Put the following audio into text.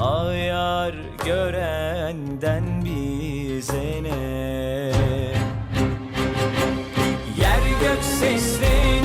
Ayar görenden bize ne? Yer gök sesleri